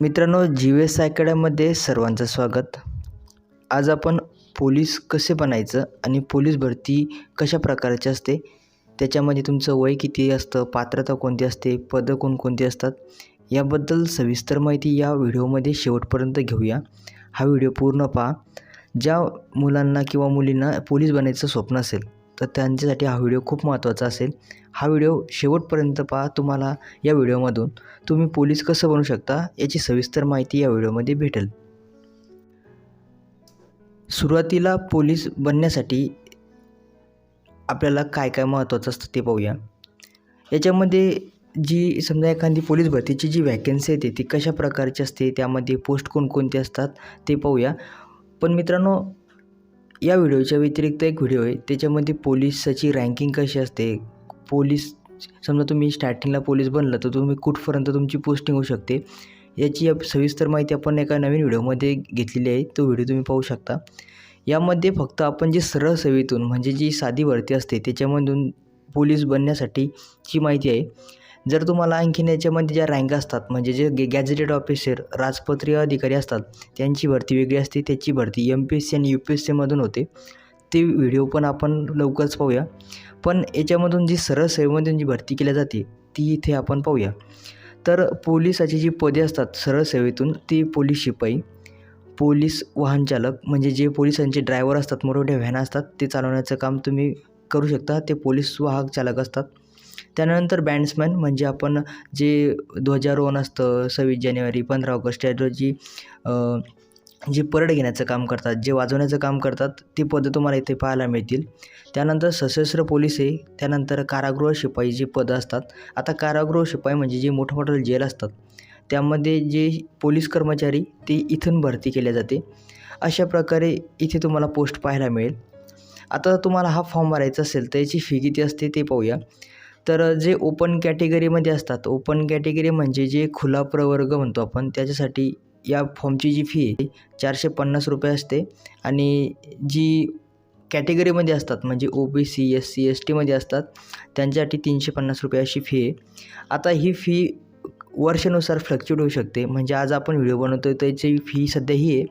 मित्रांनो G S अकॅडमीमध्ये सर्वांचं स्वागत. आज आपण पोलीस कसे बनायचं आणि पोलीस भरती कशा प्रकारची असते त्याच्यामध्ये तुमचं वय किती असतं पात्रता कोणती असते पदं कोणकोणती असतात याबद्दल सविस्तर माहिती या व्हिडिओमध्ये शेवटपर्यंत घेऊया. हा व्हिडिओ पूर्ण पहा. ज्या मुलांना किंवा मुलींना पोलीस बनायचं स्वप्न असेल तर त्यांच्यासाठी हा व्हिडिओ खूप महत्त्वाचा असेल. हा व्हिडिओ शेवटपर्यंत पहा तुम्हाला या व्हिडिओमधून तुम्ही पोलीस कसं बनू शकता याची सविस्तर माहिती या व्हिडिओमध्ये भेटेल. सुरुवातीला पोलीस बनण्यासाठी आपल्याला काय काय महत्त्वाचं असतं ते पाहूया. याच्यामध्ये जी समजा एखादी पोलीस भरतीची जी व्हॅकन्सी येते ती कशा प्रकारची असते त्यामध्ये पोस्ट कोणकोणते असतात ते पाहूया. पण मित्रांनो या व्हिडिओच्या व्यतिरिक्त एक व्हिडिओ आहे. त्याच्यामध्ये पोलिसाची रँकिंग कशी असते? पोलीस समजा तुम्ही स्टार्टिंगला पोलीस बनलं तर तुम्ही कुठपर्यंत तुमची पोस्टिंग होऊ शकते? याची सविस्तर माहिती आपण एका नवीन व्हिडिओमध्ये घेतलेली आहे. तो व्हिडिओ तुम्ही पाहू शकता. यामध्ये फक्त आपण जे सरळ सेवेतून म्हणजे जी साधी भरती असते त्याच्यामधून पोलीस बनण्यासाठीची माहिती आहे जर तुम्हाला आणखीन याच्यामध्ये ज्या रँक असतात म्हणजे जे गे गॅजेटेड ऑफिसर राजपत्रीय अधिकारी असतात त्यांची भरती वेगळी असते त्याची भरती एम पी एस सी आणि यू पी एस सीमधून होते. ते व्हिडिओ पण आपण लवकरच पाहूया. पण याच्यामधून जी सरळ सेवेमधून जी भरती केली जाते ती इथे आपण पाहूया. तर पोलिसाची जी पदे असतात सरळ सेवेतून ती पोलीस शिपाई पोलीस वाहनचालक म्हणजे जे पोलिसांचे ड्रायव्हर असतात मोठमोठ्या व्हॅन असतात ते चालवण्याचं काम तुम्ही करू शकता. ते पोलीस वाहक चालक असतात. त्यानंतर बँड्समॅन म्हणजे आपण जे ध्वजारोहण असतं सव्वीस जानेवारी पंधरा ऑगस्ट या रोजी जे परड घेण्याचं काम करतात जे वाजवण्याचं काम करतात ती पदं तुम्हाला इथे पाहायला मिळतील. त्यानंतर सशस्त्र पोलीस आहे त्यानंतर कारागृह शिपाई जी पदं असतात. आता कारागृह शिपाई म्हणजे जे मोठं मोठं जेल असतात त्यामध्ये जे पोलीस कर्मचारी ते इथून भरती केल्या जाते. अशा प्रकारे इथे तुम्हाला पोस्ट पाहायला मिळेल. आता तुम्हाला हा फॉर्म भरायचा असेल तर याची फी किती असते ते पाहूया. तर जे ओपन कॅटेगरीमध्ये असतात ओपन कॅटेगरी म्हणजे जे खुला प्रवर्ग म्हणतो आपण त्याच्यासाठी या फॉर्मची जी फी आहे चारशे पन्नास रुपये असते. आणि जी कॅटेगरीमध्ये असतात म्हणजे O B C S C S टीमध्ये असतात त्यांच्यासाठी तीनशे पन्नास रुपये अशी फी आहे. आता ही फी वर्षानुसार फ्लक्च्युएट होऊ शकते. म्हणजे आज आपण व्हिडिओ बनवतो त्याची फी सध्या ही आहे.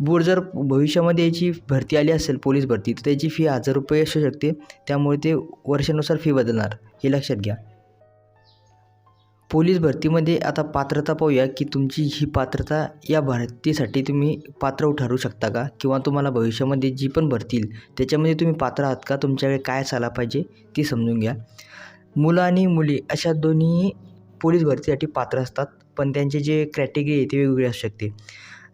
बोर्ड जर भविष्यामध्ये याची भरती आली असेल पोलीस भरती तर त्याची फी हजार रुपये असू शकते. त्यामुळे ते वर्षानुसार फी बदलणार. हे लक्षात घ्या. पोलीस भरतीमध्ये आता पात्रता पाहूया की तुमची ही पात्रता या भरतीसाठी तुम्ही पात्र ठरू शकता का? किंवा तुम्हाला भविष्यामध्ये जी पण भरतील त्याच्यामध्ये तुम्ही पात्र आहात का? तुमच्याकडे काय चाला पाहिजे ती समजून घ्या. मुलं आणि मुली अशा दोन्ही पोलीस भरतीसाठी पात्र असतात. पण त्यांचे जे क्रॅटेगरी आहे ते वेगवेगळे असू शकते.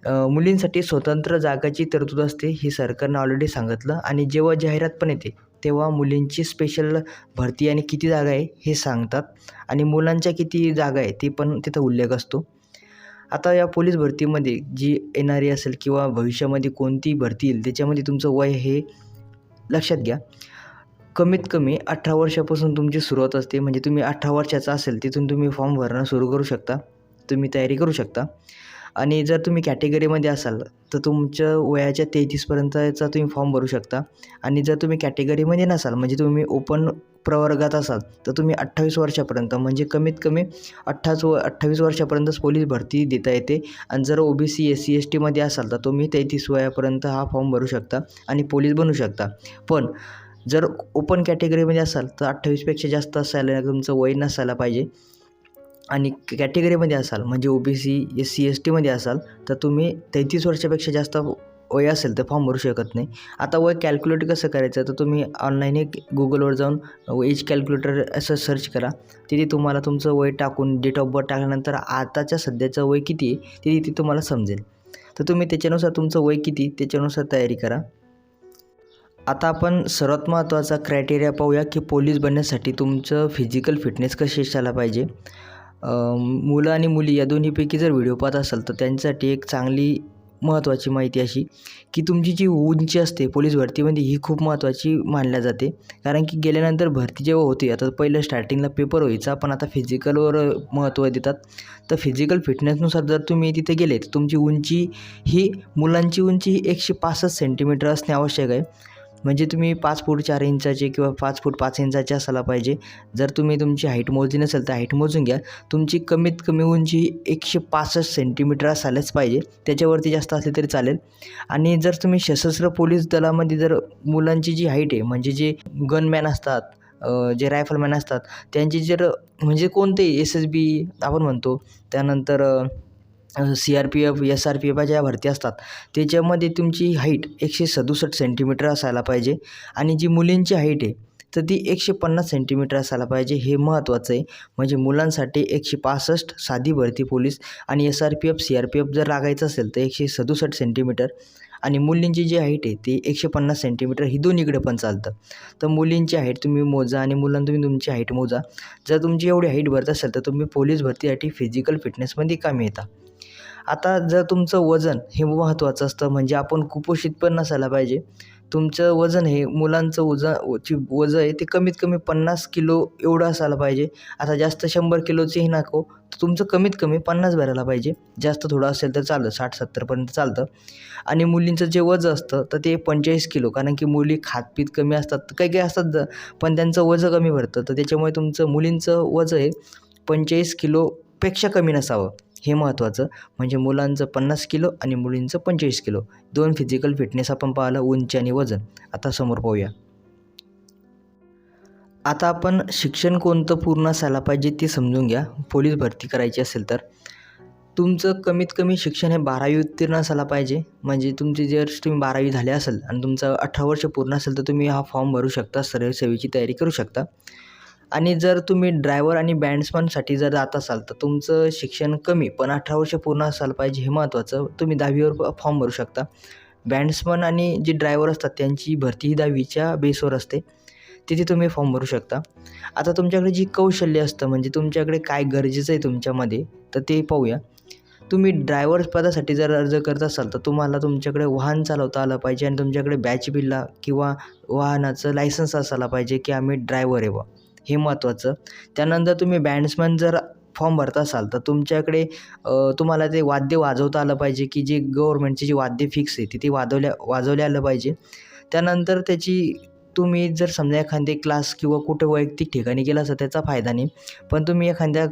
मुलींसाठी स्वतंत्र जागाची तरतूद असते हे सरकारनं ऑलरेडी सांगितलं. आणि जेव्हा जाहिरात पण येते तेव्हा मुलींची स्पेशल भरती आणि किती जागा आहे हे सांगतात. आणि मुलांच्या किती जागा आहे ते पण तिथं उल्लेख असतो. आता या पोलीस भरतीमध्ये जी येणारी असेल किंवा भविष्यामध्ये कोणती भरती येईल त्याच्यामध्ये तुमचं वय हे लक्षात घ्या. कमीत कमी अठरा वर्षापासून तुमची सुरुवात असते. म्हणजे तुम्ही अठरा वर्षाचा असेल तिथून तुम्ही फॉर्म भरणं सुरू करू शकता. तुम्ही तयारी करू शकता. आणि जर तुम्ही कॅटेगरीमध्ये असाल तर तुमच्या वयाच्या तेहतीसपर्यंतचा तुम्ही फॉर्म भरू शकता. आणि जर तुम्ही कॅटेगरीमध्ये नसाल म्हणजे तुम्ही ओपन प्रवर्गात असाल तर तुम्ही अठ्ठावीस वर्षापर्यंत म्हणजे कमीत कमी अठ्ठावीस व अठ्ठावीस वर्षापर्यंतच पोलीस भरती देता येते. आणि जर O B C S C S टीमध्ये असाल तर तुम्ही तेहतीस वयापर्यंत हा फॉर्म भरू शकता आणि पोलीस बनू शकता. पण जर ओपन कॅटेगरीमध्ये असाल तर अठ्ठावीसपेक्षा जास्त असायला तुमचं वय नसायला पाहिजे. आणि कॅटेगरीमध्ये असाल म्हणजे O B C S C S टीमध्ये असाल तर तुम्ही तेहतीस वर्षापेक्षा जास्त वय असेल तर फॉर्म भरू शकत नाही. आता वय कॅल्क्युलेट कसं करायचं? तर तुम्ही ऑनलाईन एक गुगलवर जाऊन एज कॅल्क्युलेटर असं सर्च करा. तिथे तुम्हाला तुमचं वय टाकून डेट ऑफ बर्थ टाकल्यानंतर आताच्या सध्याचं वय किती आहे ते तिथे तुम्हाला समजेल. तर तुम्ही त्याच्यानुसार तुमचं वय किती त्याच्यानुसार तयारी करा. आता आपण सर्वात महत्त्वाचा क्रायटेरिया पाहूया की पोलीस बनण्यासाठी तुमचं फिजिकल फिटनेस कशी असायला पाहिजे. मुलं आणि मुली या दोन्हीपैकी जर व्हिडिओ पाहत असाल तर त्यांच्यासाठी एक चांगली महत्त्वाची माहिती अशी की तुमची जी उंची असते पोलीस भरतीमध्ये ही खूप महत्त्वाची मानल्या जाते. कारण की गेल्यानंतर भरती जेव्हा होते आता पहिलं स्टार्टिंगला पेपर व्हायचा पण आता फिजिकलवर महत्त्व देतात. तर फिजिकल फिटनेसनुसार जर तुम्ही तिथे गेले तर तुमची उंची ही मुलांची उंची ही एकशे पासष्ट सेंटीमीटर असणे आवश्यक आहे. म्हणजे तुम्ही पाच फूट चार इंचाचे किंवा पाच फूट पाच इंचाचे असायला पाहिजे. जर तुम्ही तुमची हाईट मोजली नसेल तर हाईट मोजून घ्या. तुमची कमीत कमी उंची एकशे पासष्ट सेंटीमीटर असायलाच पाहिजे. त्याच्यावरती जास्त असली तरी चालेल. आणि जर तुम्ही सशस्त्र पोलीस दलामध्ये जर मुलांची जी हाईट आहे म्हणजे जे गनमॅन असतात जे रायफलमॅन असतात त्यांची जर म्हणजे कोणते एस एस बी आपण म्हणतो त्यानंतर C R P F S R P F ज्या भरती असतात त्याच्यामध्ये तुमची हाईट एकशे सदुसष्ट सेंटीमीटर असायला पाहिजे आणि जी मुलींची हाईट आहे तर ती एकशे पन्नास सेंटीमीटर असायला पाहिजे. हे महत्त्वाचं आहे. म्हणजे मुलांसाठी एकशे पासष्ट साधी भरती पोलीस आणि S R P F C R P F जर लागायचं असेल तर एकशे सदुसष्ट सेंटीमीटर आणि मुलींची जी हाईट आहे ती एकशे पन्नास सेंटीमीटर ही दोन्हीकडे पण चालतं. तर मुलींची हाईट तुम्ही मोजा आणि मुलांना तुम्ही तुमची हाईट मोजा. जर तुमची एवढी हाईट भरत असेल तर तुम्ही पोलीस भरतीसाठी फिजिकल फिटनेसमध्ये कामी येता. आता जर तुमचं वजन हे महत्त्वाचं असतं म्हणजे आपण कुपोषित पण नसायला पाहिजे. तुमचं वजन हे मुलांचं वजन ची वजन आहे ते कमीत कमी पन्नास किलो एवढं असायला पाहिजे. आता जास्त शंभर किलोचेही नको तर तुमचं कमीत कमी पन्नास भरायला पाहिजे. जास्त थोडं असेल तर चालतं साठ सत्तरपर्यंत चालतं. आणि मुलींचं जे वजन असतं तर ते पंचेचाळीस किलो कारण की मुली खातपीत कमी असतात तर काही काही असतात पण त्यांचं वजन कमी भरतं. तर त्याच्यामुळे तुमचं मुलींचं वजन हे पंचेचाळीस किलोपेक्षा कमी नसावं. हे महत्त्वाचं म्हणजे मुलांचं पन्नास किलो आणि मुलींचं पंचेचाळीस किलो. दोन फिजिकल फिटनेस आपण पाहिलं उंची आणि वजन. आता समोर पाहूया. आता आपण शिक्षण कोणतं पूर्ण असायला पाहिजे ते समजून घ्या. पोलीस भरती करायची असेल तर. तुमचं कमीत कमी शिक्षण हे बारावी उत्तीर्ण असायला पाहिजे. म्हणजे तुमची जर तुम्ही बारावी झाले असेल आणि तुमचं अठरा वर्ष पूर्ण असेल तर तुम्ही हा फॉर्म भरू शकता. सरळ सेवेची तयारी करू शकता. आणि जर तुम्ही ड्रायव्हर आणि बँड्समनसाठी जर जात असाल तर तुमचं शिक्षण कमी पण अठरा वर्ष पूर्ण असायला पाहिजे हे महत्त्वाचं तुम्ही दहावीवर फॉर्म भरू शकता. बँड्समन आणि जे ड्रायव्हर असतात त्यांची भरती ही दहावीच्या बेसवर असते. तिथे तुम्ही फॉर्म भरू शकता. आता तुमच्याकडे जी कौशल्य असतं म्हणजे तुमच्याकडे काय गरजेचं आहे तुमच्यामध्ये तर ते पाहूया. तुम्ही ड्रायव्हर पदासाठी जर अर्ज करत असाल तर तुम्हाला तुमच्याकडे वाहन चालवता आलं पाहिजे आणि तुमच्याकडे बॅच बिल्ला किंवा वाहनाचं लायसन्स असायला पाहिजे की आम्ही ड्रायव्हर आहे बा हे महत्त्वाचं त्यानंतर तुम्ही बँड्समॅन जर फॉर्म भरत असाल तर तुमच्याकडे तुम्हाला ते वाद्य वाजवता आलं पाहिजे की जे गव्हर्मेंटचे जे वाद्य फिक्स आहे ते वाजवल्या वाजवल्या आलं पाहिजे. त्यानंतर त्याची तुम्ही जर समजा एखादे क्लास किंवा कुठं वैयक्तिक ठिकाणी गेला असं त्याचा फायदा नाही. पण तुम्ही एखाद्या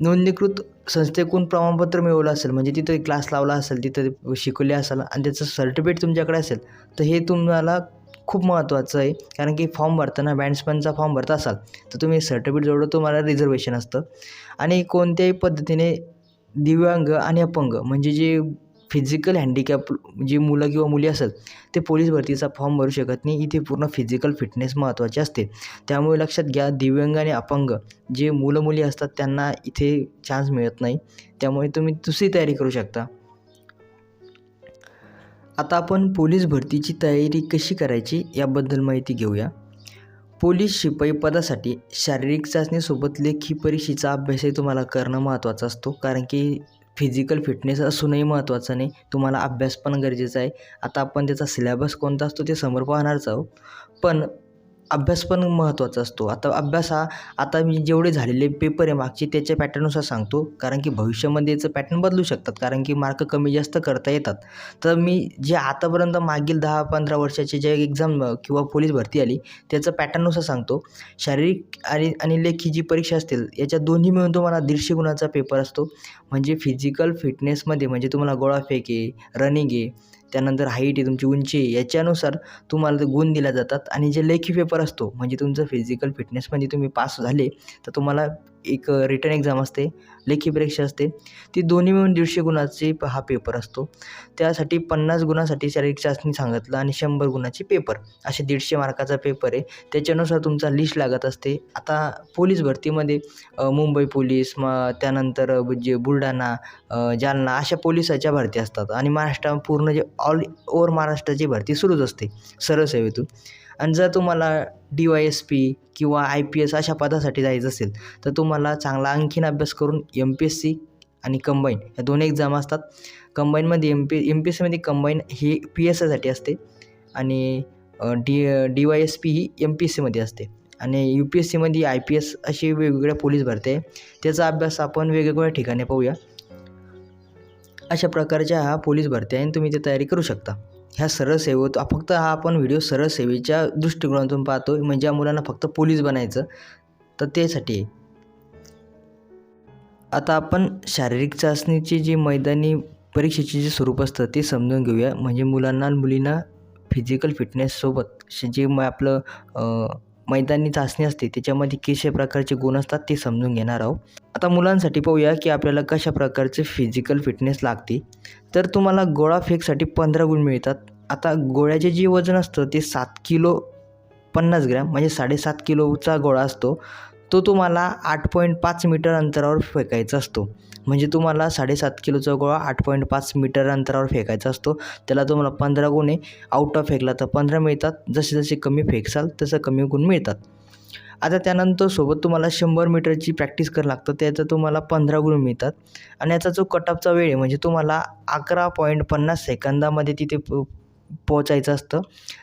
नोंदणीकृत संस्थेकडून प्रमाणपत्र मिळवलं असेल म्हणजे तिथं क्लास लावला असेल तिथं शिकवले असाल आणि त्याचं सर्टिफिकेट तुमच्याकडे असेल तर हे तुम्हाला खूप महत्त्वाचं आहे. कारण की फॉर्म भरताना बँड्समॅनचा फॉर्म भरत असाल तर तुम्ही सर्टिफिकेट जोडं तुम्हाला रिझर्वेशन असतं. आणि कोणत्याही पद्धतीने दिव्यांग आणि अपंग म्हणजे जे फिजिकल हँडिकॅप जी मुलं किंवा मुली असेल ते पोलीस भरतीचा फॉर्म भरू शकत नाही. इथे पूर्ण फिजिकल फिटनेस महत्त्वाचे असते. त्यामुळे लक्षात घ्या दिव्यांग आणि अपंग जे मुलं मुली असतात त्यांना इथे चान्स मिळत नाही. त्यामुळे तुम्ही दुसरी तयारी करू शकता. आता आपण पोलीस भरतीची तयारी कशी करायची याबद्दल माहिती घेऊया. पोलीस शिपाई पदासाठी शारीरिक चाचणीसोबत लेखी परीक्षेचा अभ्यासही तुम्हाला करणं महत्त्वाचं असतो. कारण की फिजिकल फिटनेस असूनही महत्त्वाचं नाही. तुम्हाला अभ्यास पण गरजेचा आहे. आता आपण त्याचा सिलेबस कोणता असतो ते समोर पाहणारच आहोत. पण अभ्यास पण महत्त्वाचा असतो. आता अभ्यास हा आता मी जेवढे झालेले पेपर आहे मागचे त्याच्या पॅटर्ननुसार सांगतो. कारण की भविष्यामध्ये याचं पॅटर्न बदलू शकतात. कारण की मार्क कमी जास्त करता येतात. तर मी जे आतापर्यंत मागील दहा पंधरा वर्षाचे जे एक्झाम किंवा पोलीस भरती आली त्याचं पॅटर्ननुसार सांगतो. शारीरिक आणि आणि लेखी जी परीक्षा असतील याच्या दोन्ही मिळून तुम्हाला दीडशे गुणाचा पेपर असतो. म्हणजे फिजिकल फिटनेसमध्ये म्हणजे तुम्हाला गोळाफेक आहे रनिंग आहे त्यानंतर हाईट आहे तुमची उंची आहे याच्यानुसार तुम्हाला गुण दिल्या जातात. आणि जे लेखी पेपर असतो म्हणजे तुमचं फिजिकल फिटनेसमध्ये तुम्ही पास झाले तर तुम्हाला एक uh, रिटर्न एक्झाम असते. लेखी परीक्षा असते. ती दोन्ही मिळून दीडशे गुणाचे प- हा पेपर असतो. त्यासाठी पन्नास गुणासाठी शारीरिक चाचणी सांगितलं आणि शंभर गुणाचे पेपर असे दीडशे मार्काचा पेपर आहे. त्याच्यानुसार तुमचा लिस्ट लागत असते. आता पोलीस भरतीमध्ये मुंबई पोलीस मग त्यानंतर जे बुलढाणा जालना अशा पोलिसाच्या भरती असतात. आणि महाराष्ट्र पूर्ण जे ऑल ओव्हर महाराष्ट्राची भरती सुरूच असते. सरळ सेवेतून. आणि जर तुम्हाला डी वाय एस पी किंवा आय पी एस अशा पदासाठी जायचं असेल तर तुम्हाला चांगला आणखीन अभ्यास करून एम पी एस सी आणि कंबाईन या दोन एक्झाम असतात. कंबाईनमध्ये M P M P S सीमध्ये कंबाईन ही पी एस आयसाठी असते आणि D D Y S P ही एम पी एस सीमध्ये असते. आणि यू पी एस सीमध्ये आय पी एस अशी वेगवेगळ्या पोलीस भरते. आहे त्याचा अभ्यास आपण वेगवेगळ्या ठिकाणी पाहूया. अशा प्रकारच्या हा पोलीस भरती आहे आणि तुम्ही ती तयारी करू शकता. ह्या सरळ सेवेत फक्त हा आपण व्हिडिओ सरळ सेवेच्या दृष्टिकोनातून पाहतो म्हणजे ज्या मुलांना फक्त पोलीस बनायचं. तर त्यासाठी. आहे आता आपण शारीरिक चाचणीची जी मैदानी परीक्षेचे जे स्वरूप असतं ते समजून घेऊया. म्हणजे मुलांना मुलींना फिजिकल फिटनेससोबत जे मग आपलं मैदानी चाचणी असते त्याच्यामध्ये कशा प्रकारचे गुण असतात ते समजून घेणार आहोत. आता मुलांसाठी पाहूया की आपल्याला कशा प्रकारचे फिजिकल फिटनेस लागते. तर तुम्हाला गोळा फेकसाठी पंधरा गुण मिळतात. आता गोळ्याचे जे वजन असतं ते सात किलो पन्नास ग्रॅम म्हणजे साडेसात किलोचा गोळा असतो. तो तुम्हाला आठ पॉईंट पाच मीटर अंतरावर फेकायचा असतो. म्हणजे तुम्हाला साडेसात किलोचा गोळा आठ पॉईंट पाच मीटर अंतरावर फेकायचा असतो. त्याला तुम्हाला पंधरा गुण आहे आउट ऑफ फेकला तर पंधरा मिळतात. जसे जसे कमी फेकसाल तसं कमी गुण मिळतात. आता त्यानंतर सोबत तुम्हाला शंभर मीटरची प्रॅक्टिस करावं लागतं. त्याचं तुम्हाला पंधरा गुण मिळतात. आणि याचा जो कटअपचा वेळ आहे म्हणजे तुम्हाला अकरा पॉईंट पन्नास सेकंदामध्ये तिथे पोचायचं असतं.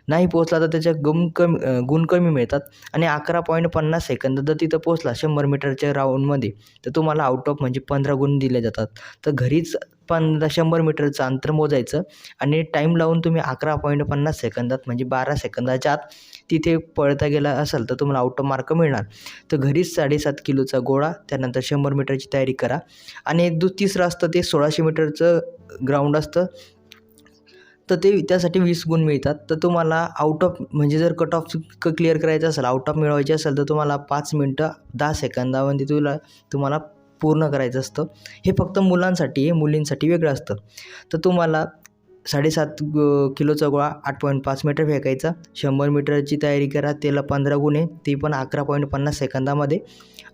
नाही पोचला तर त्याच्या गुम कमी गुण कमी मिळतात. आणि अकरा पॉईंट पन्नास सेकंद जर तिथं पोचला शंभर मीटरच्या राऊंडमध्ये तर तुम्हाला आउट ऑफ म्हणजे पंधरा गुण दिले जातात. तर घरीच पंधरा शंभर मीटरचं अंतर मोजायचं आणि टाईम लावून तुम्ही अकरा पॉईंट पन्नास सेकंदात म्हणजे बारा सेकंदाच्या आत तिथे पळता गेला असाल तर तुम्हाला आउट ऑफ मार्क मिळणार. तर घरीच साडेसात किलोचा गोळा त्यानंतर शंभर मीटरची तयारी करा. आणि दु तिसरं असतं ते सोळाशे मीटरचं ग्राउंड असतं. तर ते त्यासाठी वीस गुण मिळतात. तर तुम्हाला आउट ऑफ म्हणजे जर कट ऑफ क्लिअर करायचं असेल आउट ऑफ मिळवायचे असेल तर तुम्हाला पाच मिनटं दहा सेकंदामध्ये तुला तुम्हाला पूर्ण करायचं असतं. हे फक्त मुलांसाठी आहे मुलींसाठी वेगळं असतं. तर तुम्हाला साडेसात किलोचा गोळा आठ पॉईंट पाच मीटर फेकायचा. शंभर मीटरची तयारी करा त्याला पंधरा गुण आहे ते पण अकरा पॉईंट पन्नास सेकंदामध्ये.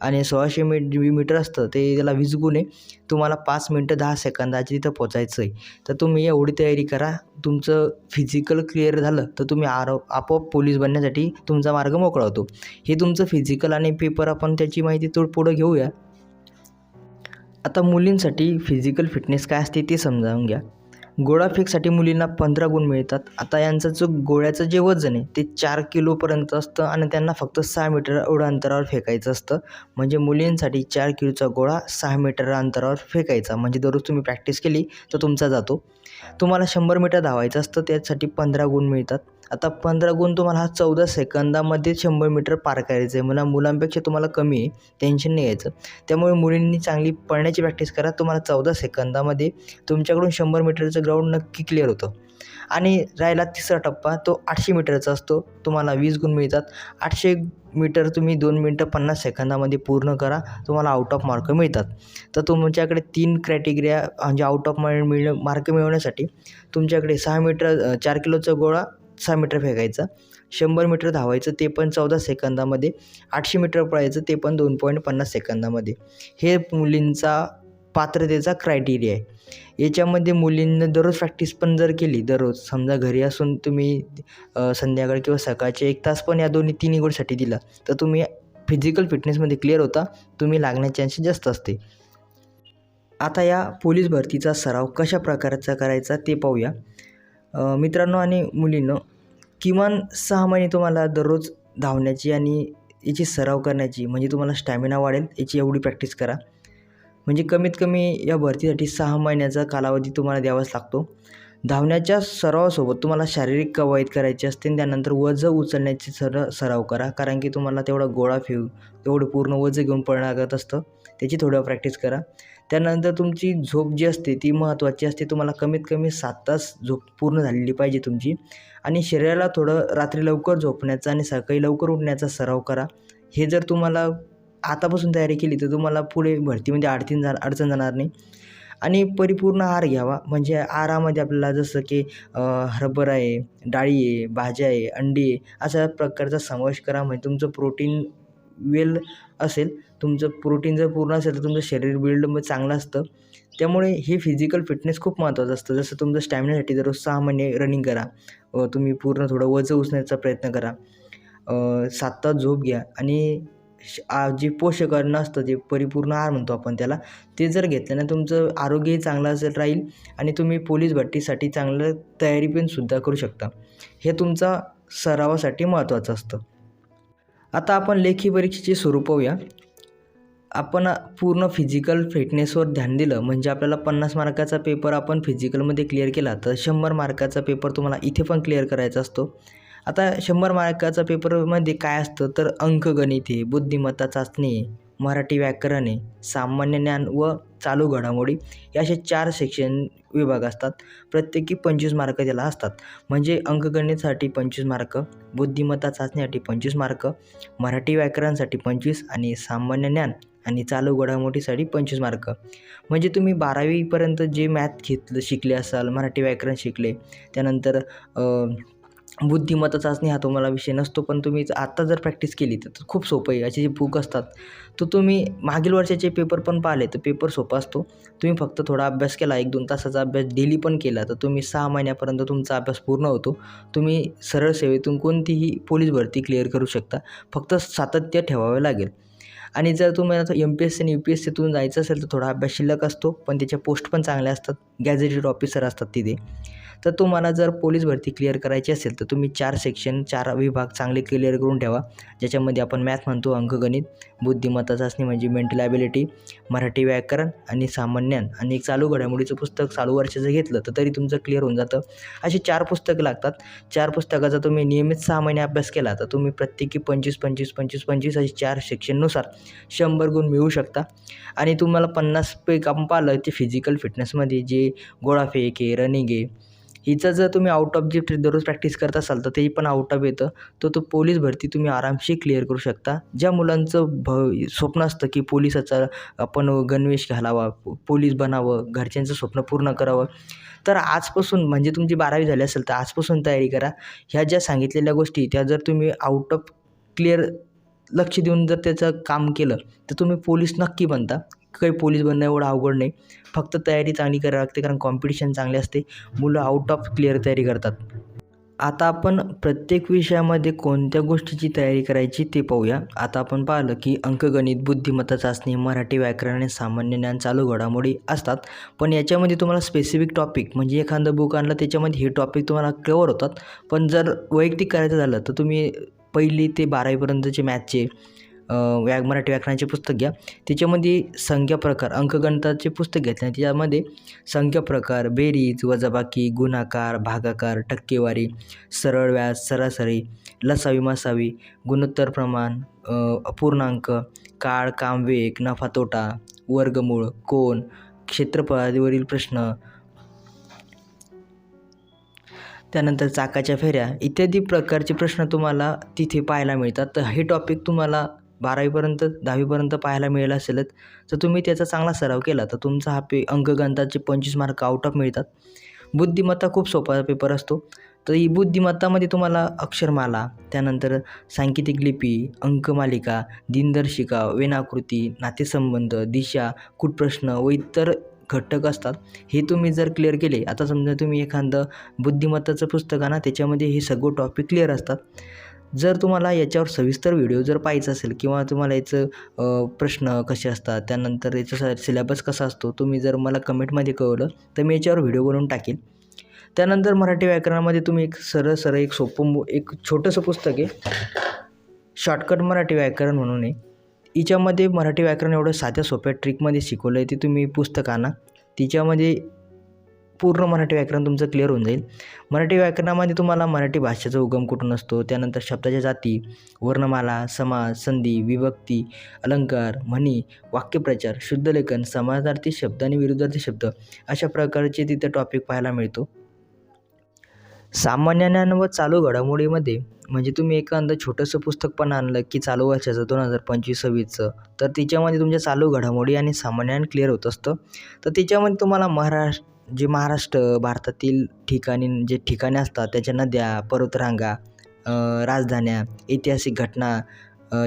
आणि सोळाशे मी मीटर असतं ते त्याला वीस गुण आहे. तुम्हाला पाच मिनटं दहा सेकंदाची तिथं पोचायचं आहे. तर तुम्ही एवढी तयारी करा. तुमचं फिजिकल क्लिअर झालं तर तुम्ही आरो आपोआप पोलीस बनण्यासाठी तुमचा मार्ग मोकळा होतो हे तुमचं फिजिकल आणि पेपर आपण त्याची माहिती तोड पुढं घेऊया. आता मुलींसाठी फिजिकल फिटनेस काय असते ते समजावून घ्या. गोळाफेकसाठी मुलींना पंधरा गुण मिळतात. आता यांचं जो गोळ्याचं जे वजन आहे ते चार किलोपर्यंत असतं आणि त्यांना फक्त सहा मीटर एवढं अंतरावर फेकायचं असतं. म्हणजे मुलींसाठी चार किलोचा गोळा सहा मीटर अंतरावर फेकायचा. म्हणजे दररोज तुम्ही प्रॅक्टिस केली तर तुमचा जातो. तुम्हाला शंभर मीटर धावायचं असतं त्यासाठी पंधरा गुण मिळतात. आता पंधरा गुण तुम्हाला हा चौदा सेकंदामध्ये शंभर मीटर पार करायचं आहे मला मुलांपेक्षा तुम्हाला कमी आहे टेन्शन नाही घ्यायचं त्यामुळे मुलींनी चांगली पळण्याची प्रॅक्टिस करा. तुम्हाला चौदा सेकंदामध्ये तुमच्याकडून शंभर मीटरचं ग्राउंड नक्की क्लिअर होतं. आणि राहिला तिसरा टप्पा तो आठशे मीटरचा असतो. तुम्हाला वीस गुण मिळतात. आठशे मीटर तुम्ही दोन मिनटं पन्नास सेकंदामध्ये पूर्ण करा. तुम्हाला आउट ऑफ मार्क मिळतात. तर तुमच्याकडे तीन क्रायटेरिया म्हणजे आउट ऑफ मिळ मार्क मिळवण्यासाठी तुमच्याकडे सहा मीटर चार किलोचा गोळा सहा मीटर फेकायचा शंभर मीटर धावायचं ते पण चौदा सेकंदामध्ये आठशे मीटर पळायचं ते पण दोन पॉईंट पन्नास सेकंदामध्ये. हे मुलींचा पात्रतेचा क्रायटेरिया आहे. याच्यामध्ये मुलींनी दररोज प्रॅक्टिस पण जर केली दररोज समजा घरी असून तुम्ही संध्याकाळ किंवा सकाळचे एक तास पण या दोन्ही तिन्ही गोष्टीसाठी दिला तर तुम्ही फिजिकल फिटनेसमध्ये क्लिअर होता तुम्ही लागण्याचे चान्सेस जास्त असते. आता या पोलीस भरतीचा सराव कशा प्रकारचा करायचा ते पाहूया. मित्रांनो आणि मुलींनो किमान सहा महिने तुम्हाला दररोज धावण्याची आणि याची सराव करण्याची म्हणजे तुम्हाला स्टॅमिना वाढेल याची एवढी प्रॅक्टिस करा. म्हणजे कमीत कमी या भरतीसाठी सहा महिन्याचा कालावधी तुम्हाला द्यावाच लागतो. धावण्याच्या सरावासोबत तुम्हाला शारीरिक कवायत करायची असते आणि त्यानंतर वजं उचलण्याची सर सराव करा. कारण की तुम्हाला तेवढा गोळा फेव तेवढं पूर्ण वजं घेऊन पळणं लागत असतं त्याची थोडं प्रॅक्टिस करा. त्यानंतर तुमची झोप जी असते ती महत्त्वाची असते. तुम्हाला कमीत कमी सात तास झोप पूर्ण झालेली पाहिजे तुमची. आणि शरीराला थोडं रात्री लवकर झोपण्याचा आणि सकाळी लवकर उठण्याचा सराव करा. हे जर तुम्हाला आतापासून तयारी केली तर तुम्हाला पुढे भरतीमध्ये म्हणजे अडचण जा अडचण जाणार नाही. आणि परिपूर्ण आहार घ्यावा. म्हणजे आहारामध्ये आपल्याला जसं की हरभरा आहे डाळी आहे भाज्या आहे अंडी आहे अशा प्रकारचा समावेश करा. म्हणजे तुमचं प्रोटीन वेल असेल. तुमचं प्रोटीन जर पूर्ण असेल तर तुमचं शरीर बिल्ड मग चांगलं असतं. त्यामुळे हे फिजिकल फिटनेस खूप महत्त्वाचं असतं. जसं तुमचं स्टॅमिनासाठी दररोज सहा महिने रनिंग करा. तुम्ही पूर्ण थोडं वजन उचण्याचा प्रयत्न करा. सात तास झोप घ्या आणि श- आ- जे पोषक अन्न असतं जे परिपूर्ण आहार म्हणतो आपण त्याला ते जर घेतलं ना तुमचं आरोग्यही चांगलं असेल राहील आणि तुम्ही पोलीस भरतीसाठी चांगलं तयारी पण सुद्धा करू शकता. हे तुमचा सरावासाठी महत्त्वाचं असतं. आता आपण लेखी परीक्षेचे स्वरूप पाहूया. आपण पूर्ण फिजिकल फिटनेसवर ध्यान दिलं म्हणजे आपल्याला पन्नास मार्काचा पेपर आपण फिजिकलमध्ये क्लिअर केला तर शंभर मार्काचा पेपर तुम्हाला इथे पण क्लिअर करायचा असतो. आता शंभर मार्काचा पेपरमध्ये काय असतं? तर अंकगणित आहे बुद्धिमत्ता चाचणी मराठी व्याकरण आहे सामान्य ज्ञान व चालू घडामोडी हे असे चार सेक्शन विभाग असतात. प्रत्येकी पंचवीस मार्क त्याला असतात. म्हणजे अंकगणितसाठी पंचवीस मार्क बुद्धिमत्ता चाचणीसाठी पंचवीस मार्क मराठी व्याकरणासाठी पंचवीस आणि सामान्य ज्ञान आणि चालू घडामोडीसाठी पंचवीस मार्क. म्हणजे तुम्ही बारावीपर्यंत जे मॅथ घेतलं शिकले असाल मराठी व्याकरण शिकले त्यानंतर बुद्धिमत्ता चाचणी हा तुम्हाला विषय नसतो पण तुम्ही आत्ता जर प्रॅक्टिस केली तर खूप सोपं आहे. असे जे बुक असतात तर तुम्ही मागील वर्षाचे पेपर पण पाहिले तर पेपर सोपा असतो. तुम्ही फक्त थोडा अभ्यास केला एक दोन तासाचा अभ्यास डेली पण केला तर तुम्ही सहा महिन्यापर्यंत तुमचा अभ्यास पूर्ण होतो. तुम्ही सरळ सेवेतून कोणतीही पोलीस भरती क्लिअर करू शकता. फक्त सातत्य ठेवावे लागेल. आणि जर तुम्हाला एम पी एस सी आणि यू पी एस सीतून जायचं असेल तर थोडा अभ्यास शिल्लक असतो पण त्याच्या पोस्ट पण चांगल्या असतात. गॅजेटेड ऑफिसर असतात तिथे. तर तुम्हाला जर पोलीस भरती क्लिअर करायची असेल तर तुम्ही चार सेक्शन चार विभाग चांगले क्लिअर करून ठेवा. ज्याच्यामध्ये आपण मॅथ म्हणतो अंकगणित बुद्धिमत्ता चाचणी म्हणजे मेंटल ॲबिलिटी मराठी व्याकरण आणि सामान्यान आणि एक चालू घडामोडीचं पुस्तक चालू वर्षाचं घेतलं तर तरी तुमचं क्लिअर होऊन जातं. असे चार पुस्तकं लागतात. चार पुस्तकाचा तुम्ही नियमित सहा महिने अभ्यास केला तर तुम्ही प्रत्येकी पंचवीस पंचवीस पंचवीस पंचवीस असे चार सेक्शननुसार शंभर गुण मिळू शकता. आणि तुम्हाला पन्नास पे आपण पाहिलं ते फिजिकल फिटनेसमध्ये जे गोळाफेक आहे रनिंग आहे हिचं जर तुम्ही आउट ऑफ जी दररोज प्रॅक्टिस करत असाल तर तेही पण आउट ऑफ येतं. तर तो पोलीस भरती तुम्ही आरामशी क्लिअर करू शकता. ज्या मुलांचं भ स्वप्न असतं की पोलिसाचा आपण गणवेश घालावा पोलीस बनावं घरच्यांचं स्वप्न पूर्ण करावं. तर आजपासून म्हणजे तुमची बारावी झाली असेल तर आजपासून तयारी करा. ह्या ज्या सांगितलेल्या गोष्टी त्या जर तुम्ही आउट ऑफ क्लिअर लक्ष देऊन जर त्याचं काम केलं तर तुम्ही पोलीस नक्की बनता. काही पोलीस बनणं एवढं अवघड नाही. फक्त तयारी चांगली करावी लागते कारण कॉम्पिटिशन चांगले असते. मुलं आउट ऑफ क्लिअर तयारी करतात. आता आपण प्रत्येक विषयामध्ये कोणत्या गोष्टीची तयारी करायची ते पाहूया. आता आपण पाहिलं की अंकगणित बुद्धिमत्ता चाचणी मराठी व्याकरण आणि सामान्य ज्ञान चालू घडामोडी असतात. पण याच्यामध्ये तुम्हाला स्पेसिफिक टॉपिक म्हणजे एखादं बुक आणलं त्याच्यामध्ये हे टॉपिक तुम्हाला कवर होतात. पण जर वैयक्तिक करायचं झालं तर तुम्ही पहिली ते बारावीपर्यंतचे मॅथचे व्या मराठी व्याकरणाचे पुस्तक घ्या. त्याच्यामध्ये संख्या प्रकार अंकगणिताचे पुस्तक घेतलं त्याच्यामध्ये संख्या प्रकार बेरीज वजाबाकी गुणाकार भागाकार टक्केवारी सरळ व्याज सरासरी लसावी मासावी गुणोत्तर प्रमाण अपूर्णांक काळ काम वेग नफा तोटा वर्गमूळ कोण क्षेत्रफळावरील प्रश्न. त्यानंतर चाकाच्या फेऱ्या इत्यादी प्रकारचे प्रश्न तुम्हाला तिथे पाहायला मिळतात. तर हे टॉपिक तुम्हाला बारावीपर्यंत दहावीपर्यंत पाहायला मिळेल असेलच तर तुम्ही त्याचा चांगला सराव केला. तर तुमचा हा पे अंकगणिताचे पंचवीस मार्क आउट ऑफ मिळतात. बुद्धिमत्ता खूप सोपा पेपर असतो. तर ही बुद्धिमत्तामध्ये तुम्हाला अक्षरमाला त्यानंतर सांकेतिक लिपी अंकमालिका दिनदर्शिका वेनाकृती नातेसंबंध दिशा कुटप्रश्न व इतर घटक असतात. हे तुम्ही जर क्लिअर केले आता समजा तुम्ही एखादं बुद्धिमत्ताचं पुस्तक आणा त्याच्यामध्ये हे सगळं टॉपिक क्लिअर असतात. जर तुम्हाला याच्यावर सविस्तर व्हिडिओ जर पाहायचा असेल किंवा तुम्हाला याचं प्रश्न कसे असतात त्यानंतर याचा सिलेबस कसा असतो तुम्ही जर मला कमेंटमध्ये कळवलं तर मी याच्यावर व्हिडिओ बनवून टाकेल. त्यानंतर मराठी व्याकरणामध्ये तुम्ही एक सरळ सरळ एक सोपं एक छोटंसं पुस्तक आहे. शॉर्टकट मराठी व्याकरण म्हणून आहे. हिच्यामध्ये मराठी व्याकरण एवढं साध्या सोप्या ट्रिकमध्ये शिकवलं आहे ते तुम्ही पुस्तक आणा. तिच्यामध्ये पूर्ण मराठी व्याकरण तुमचं क्लिअर होऊन जाईल. मराठी व्याकरणामध्ये तुम्हाला मराठी भाषेचा उगम कुठून असतो? त्यानंतर शब्दाच्या जाती वर्णमाला समाज संधी विभक्ती अलंकार म्हणी वाक्यप्रचार शुद्धलेखन समाजार्थी शब्द आणि विरुद्धार्थी शब्द अशा प्रकारचे तिथे टॉपिक पाहायला मिळतो. सामान्य ज्ञान व चालू घडामोडीमध्ये म्हणजे तुम्ही एखादं छोटंसं पुस्तक पण आणलं की चालू वर्षाचं दोन हजार पंचवीस सव्वीसचं तर त्याच्यामध्ये तुमच्या चालू घडामोडी आणि सामान्य ज्ञान क्लिअर होत असतं. तर त्याच्यामध्ये तुम्हाला महाराष्ट्र जे महाराष्ट्र भारतातील ठिकाणी जे ठिकाणे असतात त्याच्या नद्या पर्वतरांगा राजधान्या ऐतिहासिक घटना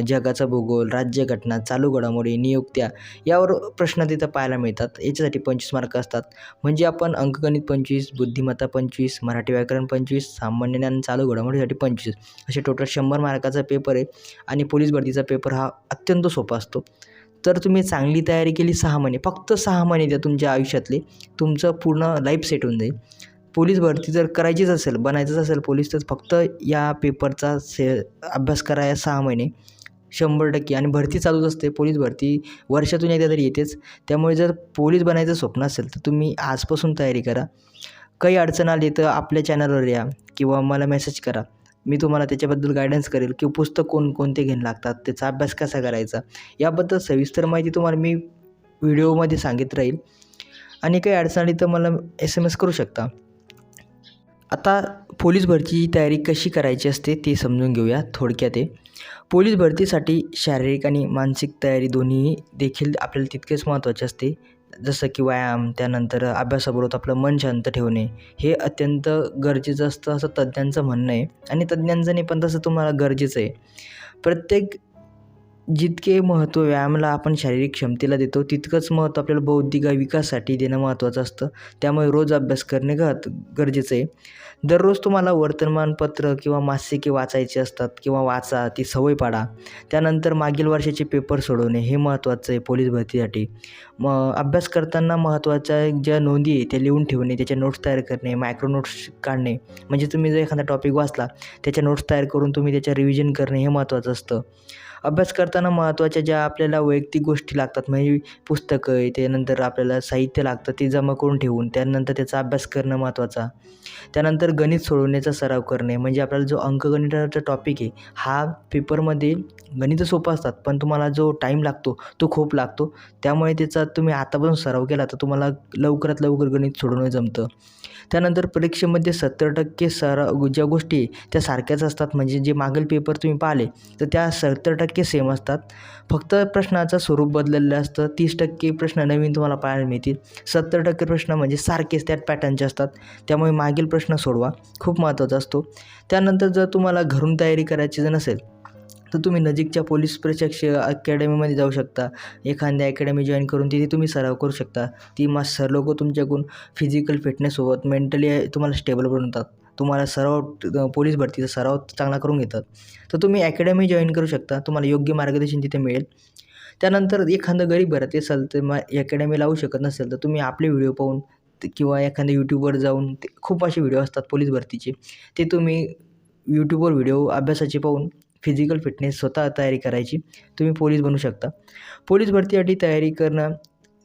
जगाचा भूगोल राज्यघटना चालू घडामोडी नियुक्त्या यावर प्रश्न तिथं पाहायला मिळतात. याच्यासाठी पंचवीस मार्क असतात. म्हणजे आपण अंकगणित पंचवीस बुद्धिमत्ता पंचवीस मराठी व्याकरण पंचवीस सामान्य ज्ञान चालू घडामोडीसाठी पंचवीस. असे टोटल शंभर मार्काचा पेपर आहे आणि पोलीस भरतीचा पेपर हा अत्यंत सोपा असतो. तर तुम्ही चांगली तयारी केली सहा महिने. फक्त सहा महिने द्या तुमच्या आयुष्यातले. तुमचं पूर्ण लाईफ सेट होऊन जाईल. पोलीस भरती जर करायचीच असेल बनायचंच असेल पोलीस तर फक्त या पेपरचा से अभ्यास कराया सहा महिने. शंभर टक्के. आणि भरती चालूच असते. पोलीस भरती वर्षातून एकदा तरी येतेच. त्यामुळे जर पोलीस बनायचं स्वप्न असेल तर तुम्ही आजपासून तयारी करा. काही अडचण आली तर आपल्या चॅनलवर या किंवा मला मेसेज करा. मी तुम्हाला त्याच्याबद्दल गायडन्स करेल की पुस्तक कोणकोणते घेणं लागतात त्याचा अभ्यास कसा करायचा याबद्दल सविस्तर माहिती तुम्हाला मी व्हिडिओमध्ये सांगित राहील. आणि काही अडचण तर मला एस एम एस करू शकता. आता पोलीस भरतीची तयारी कशी करायची असते ते समजून घेऊया थोडक्यात ते पोलीस भरतीसाठी शारीरिक आणि मानसिक तयारी दोन्ही देखील आपल्याला तितकेच महत्त्वाचे असते. जसं की व्यायाम त्यानंतर अभ्यासाबरोबर आपलं मन शांत ठेवणे हे अत्यंत गरजेचं असतं असं तज्ज्ञांचं म्हणणं आहे. आणि तज्ज्ञांचं नाही पण तसं तुम्हाला गरजेचं आहे. प्रत्येक जितके महत्त्व व्यायामाला आपण शारीरिक क्षमतेला देतो तितकंच महत्त्व आपल्याला बौद्धिक विकासासाठी देणं महत्त्वाचं असतं. त्यामुळे रोज अभ्यास करणे ग गरजेचं आहे. दररोज तुम्हाला वर्तमानपत्र किंवा मासिके वाचायची असतात किंवा वाचा ती सवय पाडा. त्यानंतर मागील वर्षाचे पेपर सोडवणे हे महत्त्वाचं आहे पोलीस भरतीसाठी. मग अभ्यास करताना महत्त्वाच्या ज्या नोंदी आहे त्या लिहून ठेवणे त्याच्या नोट्स तयार करणे मायक्रो नोट्स काढणे. म्हणजे तुम्ही जर एखादा टॉपिक वाचला त्याच्या नोट्स तयार करून तुम्ही त्याच्या रिव्हिजन करणे हे महत्त्वाचं असतं. अभ्यास करताना महत्त्वाच्या ज्या आपल्याला वैयक्तिक गोष्टी लागतात म्हणजे पुस्तकं आहे त्यानंतर आपल्याला साहित्य लागतं ते जमा करून ठेवून त्यानंतर त्याचा अभ्यास करणं महत्त्वाचा. त्यानंतर गणित सोडवण्याचा सराव करणे म्हणजे आपल्याला जो अंकगणिताचा टॉपिक आहे हा पेपरमध्ये गणितं सोपं असतात पण तुम्हाला जो टाईम लागतो तो खूप लागतो. त्यामुळे त्याचा तुम्ही आतापासून सराव केला तर तुम्हाला लवकरात लवकर गणित सोडवणं जमतं. त्यानंतर परीक्षेमध्ये सत्तर टक्के सराव ज्या गोष्टी त्या सारख्याच असतात म्हणजे जे मागील पेपर तुम्ही पाहिले तर त्या सत्तर टक्के टक्के सेम असतात. फक्त प्रश्नाचं स्वरूप बदललेलं असतं. तीस टक्के प्रश्न नवीन तुम्हाला पाहायला मिळतील. सत्तर टक्के प्रश्न म्हणजे सारखेच त्यात पॅटर्नचे असतात. त्यामुळे मागील प्रश्न सोडवा. खूप महत्त्वाचा असतो. त्यानंतर जर तुम्हाला घरून तयारी करायची जर नसेल तर तुम्ही नजीकच्या पोलीस प्रशिक्षक अकॅडमीमध्ये जाऊ शकता. एखाद्या अकॅडमी जॉईन करून तिथे तुम्ही सराव करू शकता. ती मा सर लोक तुमच्याकडून फिजिकल फिटनेससोबत मेंटली तुम्हाला स्टेबल बनवतात. तुम्हाला सराव पोलीस भरतीचा सराव चांगला करून घेतात. तर तुम्ही अकॅडमी जॉईन करू शकता. तुम्हाला योग्य मार्गदर्शन तिथे मिळेल. त्यानंतर एखादं गरीब भरत असेल तर मग अकॅडमी लावू शकत नसेल तर तुम्ही आपले व्हिडिओ पाहून किंवा एखाद्या यूट्यूबवर जाऊन ते खूप असे व्हिडिओ असतात पोलीस भरतीचे. ते तुम्ही यूट्यूबवर व्हिडिओ अभ्यासाचे पाहून फिजिकल फिटनेस स्वतः तयारी करायची. तुम्ही पोलीस बनू शकता. पोलीस भरतीसाठी तयारी करणं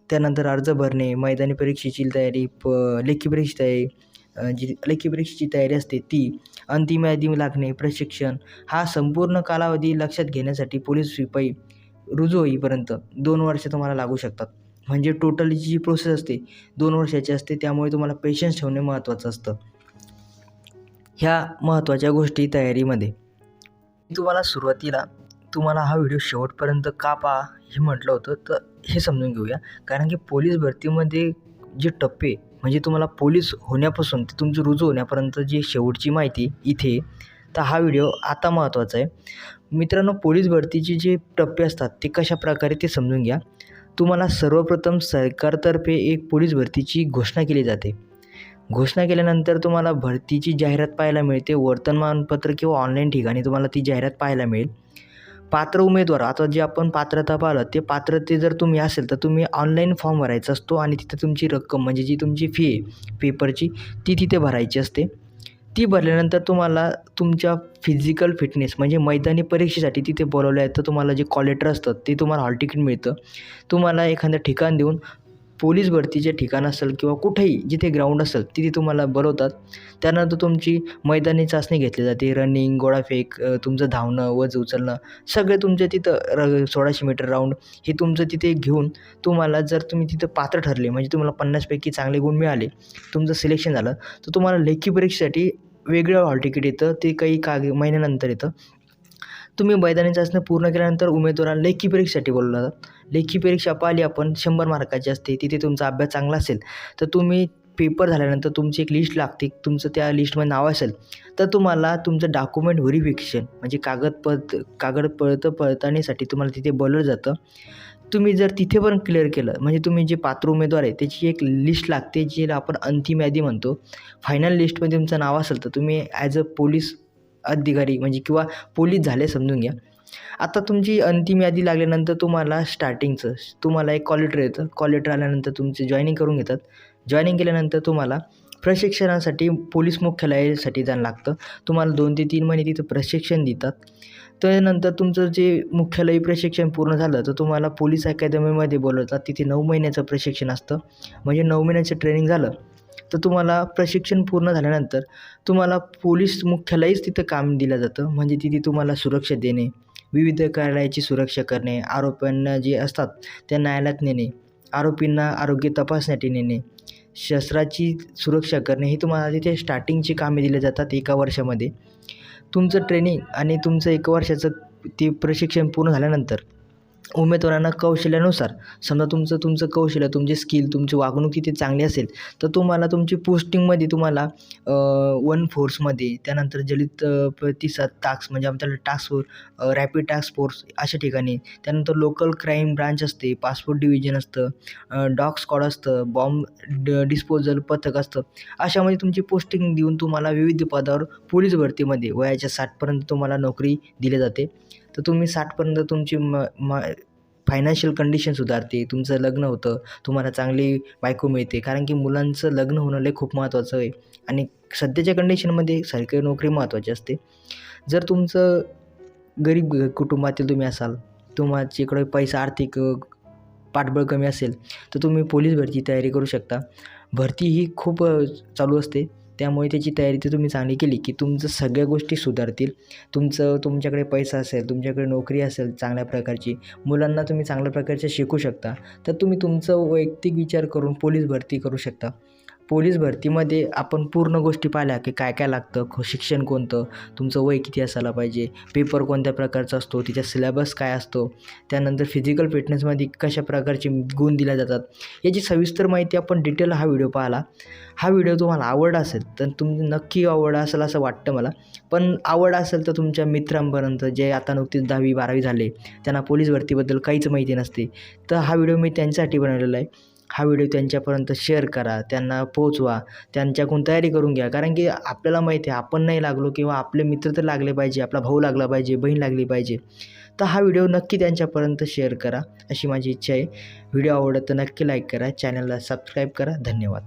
त्यानंतर अर्ज भरणे मैदानी परीक्षेची तयारी प लेखी परीक्षेची तयारी जी लेखी परीक्षेची तयारी असते ती अंतिम यादी लागणे प्रशिक्षण हा संपूर्ण कालावधी लक्षात घेण्यासाठी पोलीस शिपाई रुजू होईपर्यंत दोन वर्ष तुम्हाला लागू शकतात. म्हणजे टोटलची जी प्रोसेस असते दोन वर्षाची असते त्यामुळे तुम्हाला पेशन्स ठेवणे महत्त्वाचं असतं. ह्या महत्त्वाच्या गोष्टी तयारीमध्ये. तुम्हाला सुरुवातीला तुम्हाला हा व्हिडिओ शेवटपर्यंत का पहा हे म्हटलं होतं तर हे समजून घेऊया. कारण की पोलीस भरतीमध्ये जे टप्पे म्हणजे तुम्हाला पोलीस होण्यापासून ते तुमचं रुजू होण्यापर्यंत जी शेवटची माहिती इथे तर हा व्हिडिओ आता महत्त्वाचा आहे. मित्रांनो पोलीस भरतीचे जे टप्पे असतात ते कशा प्रकारे ते समजून घ्या. तुम्हाला सर्वप्रथम सरकारतर्फे एक पोलीस भरतीची घोषणा केली जाते. घोषणा केल्यानंतर तुम्हाला भरतीची जाहिरात पाहायला मिळते. वर्तमानपत्र किंवा ऑनलाईन ठिकाणी तुम्हाला ती जाहिरात पाहायला मिळेल. पात्र उमेदवार आता जे आपण पात्रता पाहिलं ते पात्रते जर तुम्ही असेल तर तुम्ही ऑनलाईन फॉर्म भरायचा असतो आणि तिथे तुमची रक्कम म्हणजे जी तुमची फी आहे पेपरची ती तिथे भरायची असते. ती भरल्यानंतर तुम्हाला तुमच्या फिजिकल फिटनेस म्हणजे मैदानी परीक्षेसाठी तिथे बोलवलं आहे तर तुम्हाला जे कॉलेटर असतं ते तुम्हाला हॉल तिकीट मिळतं. तुम्हाला एखादं ठिकाण देऊन पोलीस भरतीचे ठिकाण असेल किंवा कुठेही जिथे ग्राउंड असेल तिथे तुम्हाला बरवतात त्यानंतर तुमची मैदानी चाचणी घेतली जाते. रनिंग गोळाफेक तुमचं धावणं वज उचलणं सगळे तुमच्या तिथं र सोळाशे मीटर राऊंड हे तुमचं तिथे घेऊन तुम्हाला जर तुम्ही तिथं पात्र ठरले म्हणजे तुम्हाला पन्नासपैकी चांगले गुण मिळाले तुमचं सिलेक्शन झालं तर तुम्हाला लेखी परीक्षेसाठी वेगळं हॉल तिकीट येतं. ते काही काग महिन्यानंतर येतं. तुम्ही मैदानी चाचणी पूर्ण केल्यानंतर उमेदवारांना लेखी परीक्षेसाठी बोलवलं जातात लेखी परीक्षा पाहिली आपण शंभर मार्काची असते तिथे तुमचा अभ्यास चांगला असेल तर तुम्ही पेपर झाल्यानंतर तुमची एक लिस्ट लागते तुमचं त्या लिस्टमध्ये नाव असेल तर तुम्हाला तुमचं डॉक्युमेंट व्हेरिफिकेशन म्हणजे कागदपत्र कागद पळतं पळतानीसाठी तुम्हाला तिथे बोलवलं जातं. तुम्ही जर तिथे पण क्लिअर केलं म्हणजे तुम्ही जे पात्र उमेदवार आहे त्याची एक लिस्ट लागते जी आपण अंतिम यादी म्हणतो फायनल लिस्टमध्ये तुमचं नाव असेल तर तुम्ही ॲज अ पोलीस अधिकारी म्हणजे किंवा पोलीस झाले समजून घ्या. आता तुमची अंतिम यादी लागल्यानंतर तुम्हाला स्टार्टिंगचं तुम्हाला एक कॉलेटर येतं. कॉलेटर आल्यानंतर तुमचे जॉईनिंग करून घेतात. जॉईनिंग केल्यानंतर तुम्हाला प्रशिक्षणासाठी पोलीस मुख्यालयासाठी जाणं लागतं. तुम्हाला दोन ते तीन महिने तिथं प्रशिक्षण देतात. त्यानंतर तुमचं जे मुख्यालय प्रशिक्षण पूर्ण झालं तर तुम्हाला पोलीस अकॅदमीमध्ये बोलवतात. तिथे नऊ महिन्याचं प्रशिक्षण असतं. म्हणजे नऊ महिन्याचं ट्रेनिंग झालं. तर तुम्हाला प्रशिक्षण पूर्ण झाल्यानंतर तुम्हाला पोलीस मुख्यालयच तिथं काम दिलं जातं. म्हणजे तिथे तुम्हाला सुरक्षा देणे विविध कार्यालयाची सुरक्षा करणे आरोपींना जे असतात त्या न्यायालयात नेणे आरोपींना आरोग्य तपासण्यासाठी नेणे शस्त्राची सुरक्षा करणे हे तुम्हाला तिथे स्टार्टिंगची कामे दिले जातात एका वर्षामध्ये. तुमचं ट्रेनिंग आणि तुमचं एका वर्षाचं ते प्रशिक्षण पूर्ण झाल्यानंतर उमेदवारांना कौशल्यानुसार समजा तुमचं तुमचं कौशल्य तुमचे स्किल तुमची वागणूक किती चांगली असेल तर तुम्हाला तुमची पोस्टिंगमध्ये तुम्हाला वन फोर्समध्ये त्यानंतर जलित प्रतिसाद टास्क म्हणजे आमच्याकडे task force rapid task force अशा ठिकाणी त्यानंतर लोकल क्राईम ब्रांच असते पासपोर्ट डिव्हिजन असतं डॉग स्कॉड असतं बॉम्ब ड डिस्पोजल पथक असतं अशामध्ये तुमची पोस्टिंग देऊन तुम्हाला विविध पदावर पोलीस भरतीमध्ये वयाच्या साठपर्यंत तुम्हाला नोकरी दिली जाते. तर तुम्ही साठपर्यंत तुमची म म फायनान्शियल कंडिशन सुधारते. तुमचं लग्न होतं तुम्हाला चांगली बायको मिळते. कारण की मुलांचं लग्न होणं लय खूप महत्त्वाचं आहे. आणि सध्याच्या कंडिशनमध्ये सरकारी नोकरी महत्त्वाची असते. जर तुमचं गरीब कुटुंबातील तुम्ही असाल तुमच्याकडे पैसा आर्थिक पाठबळ कमी असेल तर तुम्ही पोलीस भरती तयारी करू शकता. भरती ही खूप चालू असते. त्यामुळे त्याची तयारी तर तुम्ही चांगली केली की तुमचं सगळ्या गोष्टी सुधारतील. तुमचं तुमच्याकडे पैसा असेल तुमच्याकडे नोकरी असेल चांगल्या प्रकारची मुलांना तुम्ही चांगल्या प्रकारचे शिकू शकता. तर तुम्ही तुमचं वैयक्तिक विचार करून पोलीस भरती करू शकता. पोलीस भरतीमध्ये आपण पूर्ण गोष्टी पाहिल्या की काय काय लागतं खो शिक्षण कोणतं तुमचं वय किती असायला पाहिजे पेपर कोणत्या प्रकारचा असतो तिचा सिलेबस काय असतो त्यानंतर फिजिकल फिटनेसमध्ये कशा प्रकारचे गुण दिल्या जातात याची सविस्तर माहिती आपण डिटेल हा व्हिडिओ पाहिला. हा व्हिडिओ तुम्हाला आवड असेल तर तुम नक्की आवड असेल असं वाटतं मला पण आवड असेल तर तुमच्या मित्रांपर्यंत जे आता नुकतीच दहावी बारावी झाले त्यांना पोलीस भरतीबद्दल काहीच माहिती नसते. तर हा व्हिडिओ मी त्यांच्यासाठी बनवलेला आहे. हा व्हिडिओ त्यांच्यापर्यंत शेअर करा त्यांना पोचवा त्यांच्याकडून तयारी करून घ्या. कारण की आपल्याला माहिती आहे आपण नाही लागलो किंवा आपले मित्र तर लागले पाहिजे आपला भाऊ लागला पाहिजे बहीण लागली पाहिजे. तर हा व्हिडिओ नक्की त्यांच्यापर्यंत शेअर करा अशी माझी इच्छा आहे. व्हिडिओ आवडत तर नक्की लाईक करा चॅनलला सबस्क्राईब करा. धन्यवाद.